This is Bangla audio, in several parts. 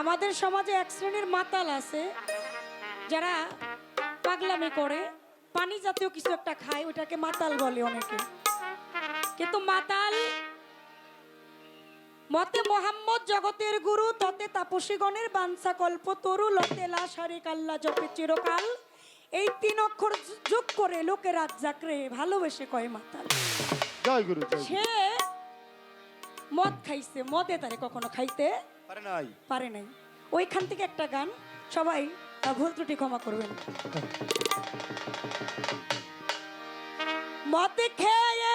আমাদের সমাজে এক শ্রেণির মাতাল আছে যারা পাগলামি করে পানি জাতীয় কিছু একটা খায় ওটাকে মাতাল বলে অনেকে। কিন্তু মাতাল মতে মোহাম্মদ জগতের গুরু ততে তাপসীগণের বাঞ্ছা কল্প তরু লতে লাশারে কাল্লা জপে চিরকাল। এই তিন অক্ষর যোগ করে লোকে রাত জাকরে ভালোবেসে কয় মাতাল। সে মদ খাইছে মদে তারে কখনো খাইতে পারে নাই? পারে নাই। ওইখান থেকে একটা গান, সবাই ভুল ত্রুটি ক্ষমা করবেন। মতে খেয়ে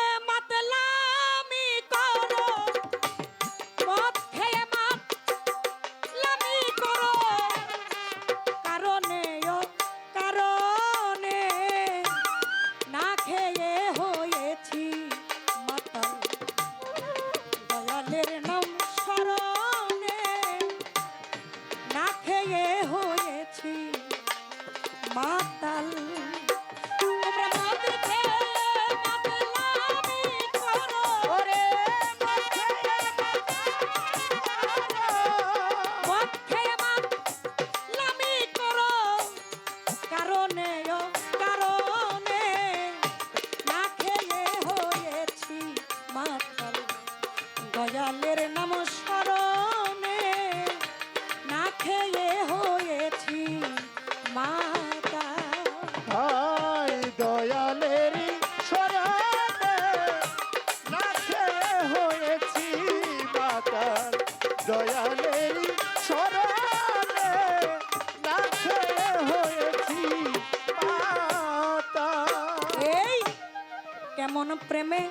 প্রেমে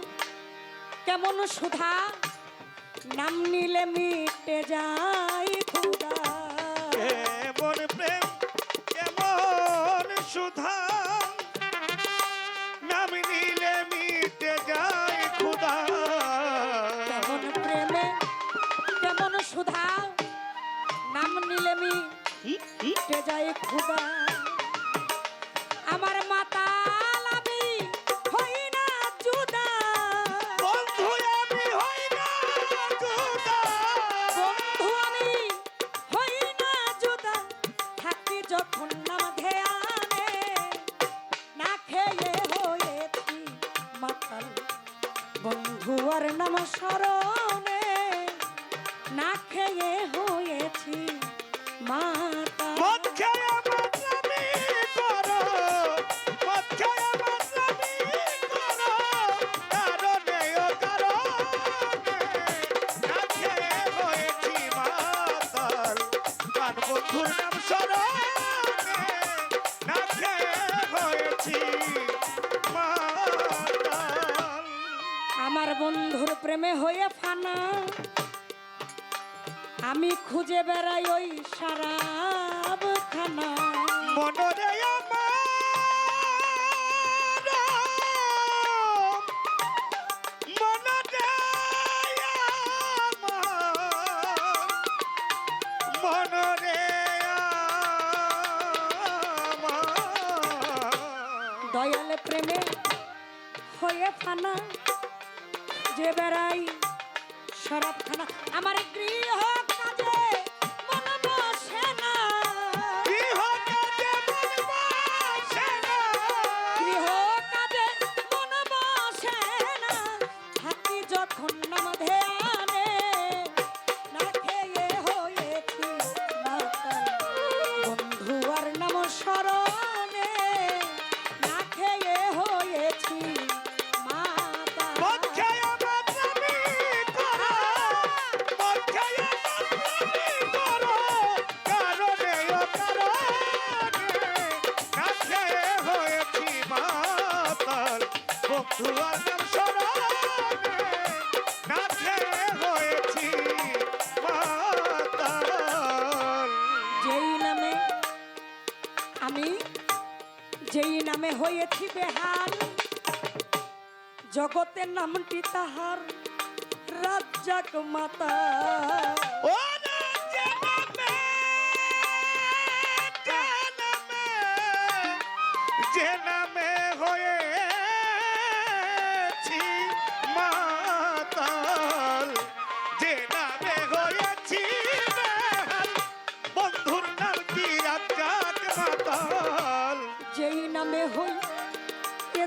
কেমন সুধা নাম নিলে মিটে যায়। স্মরণে না খেয়ে হয়েছি মাতাল মদ খেয়ে মাতলামি করো মদ বন্ধুর প্রেমে হয়ে ফানা। আমি খুঁজে বেড়াই ওই সারা খানা যে বেড়াই শরাবখানা আমার গৃহ কাজে মন বসে না। গৃহ কাজে মন বসে না। থাকি যখন আমি যেই নামে হয়েছি বেহাল জগতের নামটি তাহার রাজ্জাক মাতা। ও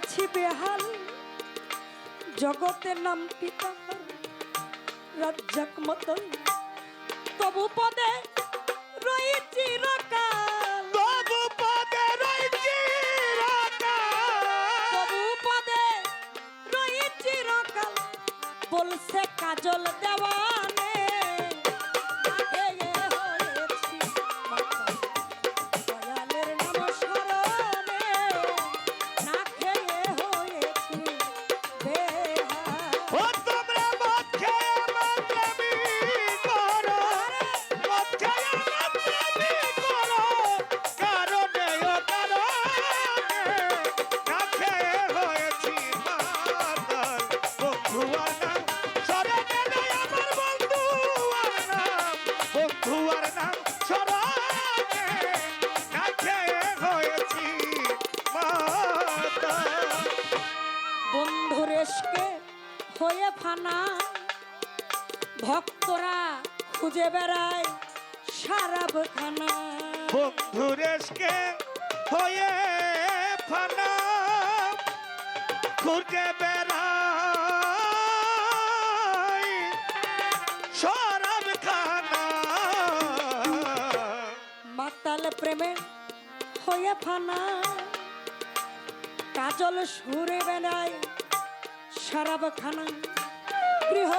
আছি বেহাল। জগতের নাম পিতা রাজ্জাক মতন। তবু পদে তবু। তবু বলছে কাজল দেওয়ানে বন্ধুরেশকে হয়ে ফানা। ভক্তরা খুঁজে বেড়ায় সারাব খানা বন্ধুরেশকে হয়ে ফানা। খুঁজে বেড়াই সরব খানা মাতাল প্রেমের হয়ে ফানা। কাজল সুরে বেড়ায় সারাব খানা গৃহ